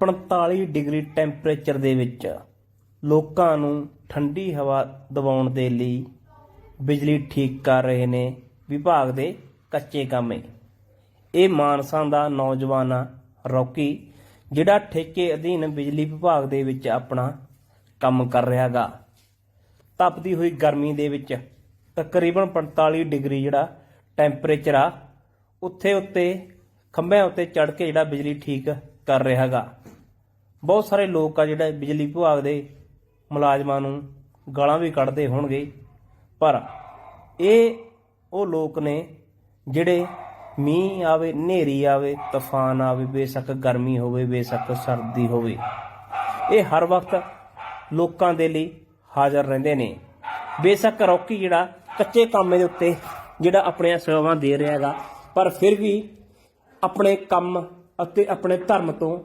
45 degree temperature ਦੇ ਵਿੱਚ ਲੋਕਾਂ ਨੂੰ ਠੰਡੀ ਹਵਾ ਦਿਵਾਉਣ ਦੇ ਲਈ ਬਿਜਲੀ ਠੀਕ ਕਰ ਰਹੇ ਨੇ ਵਿਭਾਗ ਦੇ ਕੱਚੇ ਕਾਮੇ। ਇਹ ਮਾਨਸਾ ਦਾ ਨੌਜਵਾਨ ਆ ਰੌਕੀ, ਜਿਹੜਾ ਠੇਕੇ ਅਧੀਨ ਬਿਜਲੀ ਵਿਭਾਗ ਦੇ ਵਿੱਚ ਆਪਣਾ ਕੰਮ ਕਰ ਰਿਹਾਗਾ ਤਪਦੀ ਹੋਈ ਗਰਮੀ ਦੇ ਵਿੱਚ ਤਕਰੀਬਨ 45 ਡਿਗਰੀ ਜਿਹੜਾ ਟੈਂਪਰੇਚਰ ਆ, ਉੱਥੇ ਉੱਤੇ ਖੰਭਿਆਂ ਉੱਤੇ ਚੜ ਕੇ ਜਿਹੜਾ ਬਿਜਲੀ ਠੀਕ ਕਰ ਰਿਹਾਗਾ ਬਹੁਤ ਸਾਰੇ ਲੋਕ ਆ ਜਿਹੜਾ ਬਿਜਲੀ ਵਿਭਾਗ ਦੇ ਮੁਲਾਜ਼ਮਾਂ ਨੂੰ ਗਾਲਾਂ ਵੀ ਕੱਢਦੇ ਹੋਣਗੇ। ਪਰ ਇਹ ਉਹ ਲੋਕ ਨੇ ਜਿਹੜੇ ਮੀਂਹ ਆਵੇ, ਹਨੇਰੀ ਆਵੇ, ਤੂਫਾਨ ਆਵੇ, ਬੇਸ਼ੱਕ ਗਰਮੀ ਹੋਵੇ, ਬੇਸ਼ੱਕ ਸਰਦੀ ਹੋਵੇ, ਇਹ ਹਰ ਵਕਤ ਲੋਕਾਂ ਦੇ ਲਈ ਹਾਜ਼ਰ ਰਹਿੰਦੇ ਨੇ। ਬੇਸ਼ੱਕ ਰੌਕੀ ਜਿਹੜਾ ਕੱਚੇ ਕੰਮ ਦੇ ਉੱਤੇ ਜਿਹੜਾ ਆਪਣੀਆਂ ਸੇਵਾਵਾਂ ਦੇ ਰਿਹਾ ਹੈਗਾ, ਪਰ ਫਿਰ ਵੀ ਆਪਣੇ ਕੰਮ ਅਤੇ ਆਪਣੇ ਧਰਮ ਤੋਂ